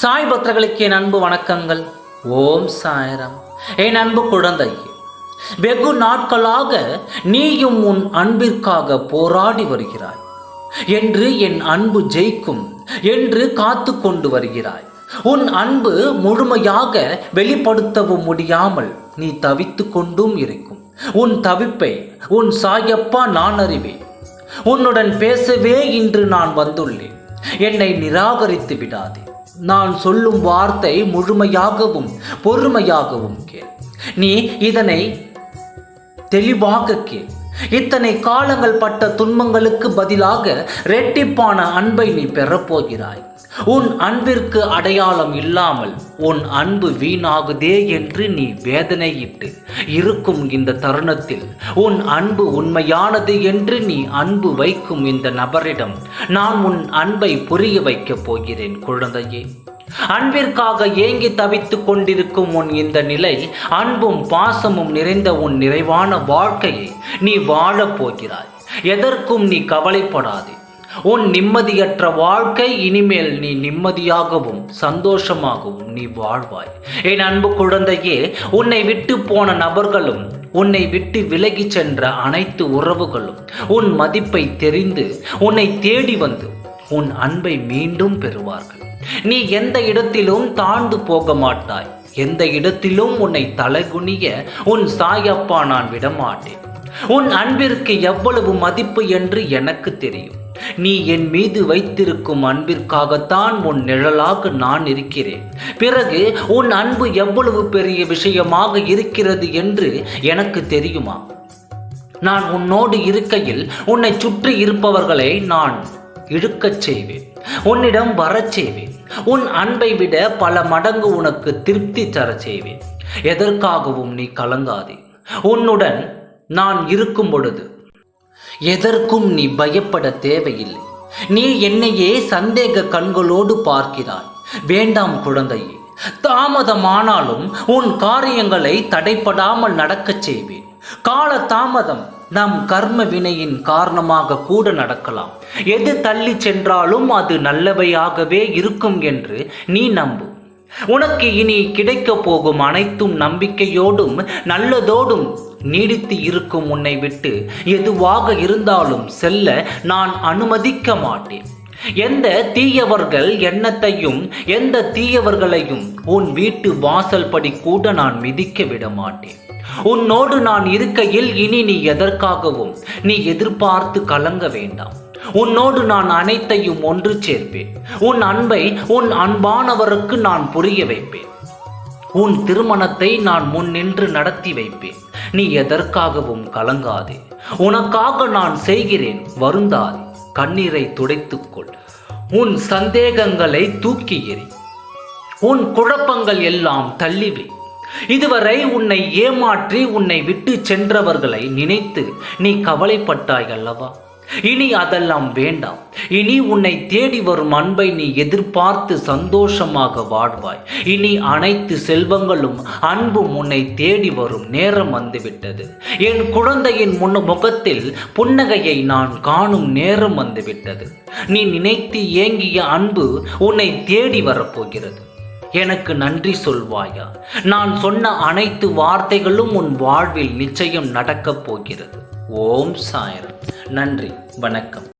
சாய் பக்தர்களுக்கு என் அன்பு வணக்கங்கள். ஓம் சாயரம். என் அன்பு குழந்தை வெகு நாட்களாக நீயும் உன் அன்பிற்காக போராடி வருகிறாய். என்று என் அன்பு ஜெயிக்கும் என்று காத்து கொண்டு வருகிறாய். உன் அன்பு முழுமையாக வெளிப்படுத்தவும் முடியாமல் நீ தவித்து கொண்டும் இருக்கும். உன் தவிப்பை உன் சாயப்பா நான் அறிவேன். உன்னுடன் பேசவே இன்று நான் வந்துள்ளேன். என்னை நிராகரித்து விடாதே. நான் சொல்லும் வார்த்தை முழுமையாகவும் பொறுமையாகவும் கேள். நீ இதனை தெளிவாக கேள். இத்தனை காலங்கள் பட்ட துன்பங்களுக்கு பதிலாக ரெட்டிப்பான அன்பை நீ பெறப்போகிறாய். உன் அன்பிற்கு அடையாளம் இல்லாமல் உன் அன்பு வீணாகுதே என்று நீ வேதனையிட்டு இருக்கும் இந்த தருணத்தில் உன் அன்பு உண்மையானது என்று நீ அன்பு வைக்கும் இந்த நபரிடம் நான் உன் அன்பை புரிய வைக்கப் போகிறேன் குழந்தையே. அன்பிற்காக ஏங்கி தவித்துக் கொண்டிருக்கும் உன் இந்த நிலை அன்பும் பாசமும் நிறைந்த உன் நிறைவான வாழ்க்கையை நீ வாழப் போகிறாய். எதற்கும் நீ கவலைப்படாதே. உன் நிம்மதியற்ற வாழ்க்கை இனிமேல் நீ நிம்மதியாகவும் சந்தோஷமாகவும் நீ வாழ்வாய். என் அன்பு குழந்தையே உன்னை விட்டு போன நபர்களும் உன்னை விட்டு விலகி சென்ற அனைத்து உறவுகளும் உன் மதிப்பை தெரிந்து உன்னை தேடி வந்து உன் அன்பை மீண்டும் பெறுவார்கள். நீ எந்த இடத்திலும் தாழ்ந்து போக மாட்டாய். எந்த இடத்திலும் உன்னை தலைகுனிய உன் சாயப்பா நான் விடமாட்டேன். உன் அன்பிற்கு எவ்வளவு மதிப்பு என்று எனக்கு தெரியும். நீ என் மீது வைத்திருக்கும் அன்பிற்காகத்தான் உன் நிழலாக நான் இருக்கிறேன். பிறகு உன் அன்பு எவ்வளவு பெரிய விஷயமாக இருக்கிறது என்று எனக்கு தெரியுமா? நான் உன்னோடு இருக்கையில் உன்னை சுற்றி இருப்பவர்களை நான் இழுக்கச் செய்வேன். உன்னிடம் வரச் செய்வேன். உன் அன்பை விட பல மடங்கு உனக்கு திருப்தி தரச் செய்வேன். எதற்காகவும் நீ கலங்காதே. உன்னுடன் நான் இருக்கும் பொழுது. எதற்கும் நீ பயப்பட தேவையில்லை. நீ என்னையே சந்தேக கண்களோடு பார்க்கிறாய். வேண்டாம் குழந்தையே தாமதமானாலும் உன் காரியங்களை தடைப்படாமல் நடக்கச் செய்வேன். கால தாமதம் நம் கர்ம வினையின் காரணமாக கூட நடக்கலாம். எது தள்ளி சென்றாலும் அது நல்லவையாகவே இருக்கும் என்று நீ நம்பு. உனக்கு இனி கிடைக்கப் போகும் அனைத்தும் நம்பிக்கையோடும் நல்லதோடும் நீடித்து இருக்கும் உன்னை விட்டு எதுவாக இருந்தாலும் செல்ல நான் அனுமதிக்க மாட்டேன். எந்த தீயவர்கள் எண்ணத்தையும் எந்த தீயவர்களையும் உன் வீட்டு வாசல் படி கூட நான் மிதிக்க விட மாட்டேன். உன்னோடு நான் இருக்கையில் இனி நீ எதற்காகவும் நீ எதிர்பார்த்து கலங்க வேண்டாம். உன்னோடு நான் அனைத்தையும் ஒன்று சேர்ப்பேன். உன் அன்பை உன் அன்பானவருக்கு நான் புரிய வைப்பேன். உன் திருமணத்தை நான் முன் நின்று நடத்தி வைப்பேன். நீ எதற்காகவும் கலங்காதே. உனக்காக நான் செய்கிறேன் வருந்தாதே. கண்ணீரை துடைத்துக்கொள். உன் சந்தேகங்களை தூக்கி எறி. உன் குழப்பங்கள் எல்லாம் தள்ளிவே. இதுவரை உன்னை ஏமாற்றி உன்னை விட்டு சென்றவர்களை நினைத்து நீ கவலைப்பட்டாய் அல்லவா? இனி அதெல்லாம் வேண்டாம். இனி உன்னை தேடி வரும் அன்பை நீ எதிர்பார்த்து சந்தோஷமாக வாழ்வாய். இனி அனைத்து செல்வங்களும் அன்பும் உன்னை தேடி வரும் நேரம் வந்துவிட்டது. என் குழந்தையின் முன் முகத்தில் புன்னகையை நான் காணும் நேரம் வந்துவிட்டது. நீ நினைத்து ஏங்கிய அன்பு உன்னை தேடி வரப்போகிறது. எனக்கு நன்றி சொல்வாயா? நான் சொன்ன அனைத்து வார்த்தைகளும் உன் வாழ்வில் நிச்சயம் நடக்கப் போகிறது. ஓம் சாயரம். நன்றி வணக்கம்.